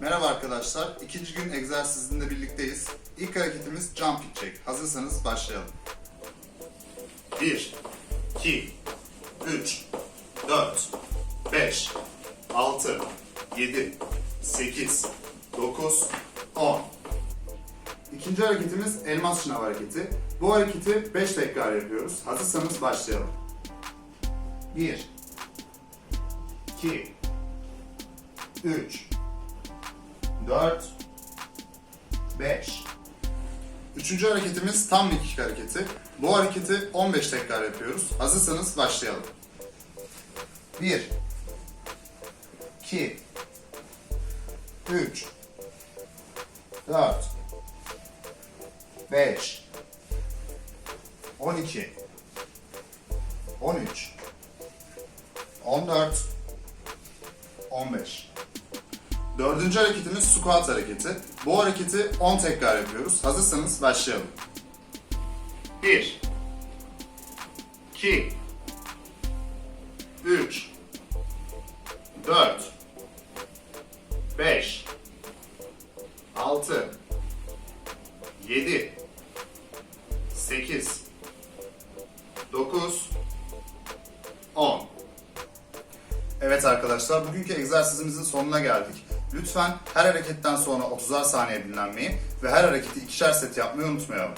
Merhaba arkadaşlar. İkinci gün egzersizinde birlikteyiz. İlk hareketimiz jumping jack. Hazırsanız başlayalım. 1 2 3 4 5 6 7 8 9 10 İkinci hareketimiz elmas şınav hareketi. Bu hareketi 5 tekrar yapıyoruz. Hazırsanız başlayalım. 1 2 3 4 5 Üçüncü hareketimiz tam mekik hareketi. Bu hareketi 15 tekrar yapıyoruz. Hazırsanız başlayalım. 1 2 3 4 5 12 13 14 15 Dördüncü hareketimiz squat hareketi. Bu hareketi 10 tekrar yapıyoruz. Hazırsanız başlayalım. 1 2 3 4 5 6 7 8 9 10 Evet arkadaşlar, bugünkü egzersizimizin sonuna geldik. Lütfen her hareketten sonra 30'ar saniye dinlenmeyi ve her hareketi ikişer set yapmayı unutmayalım.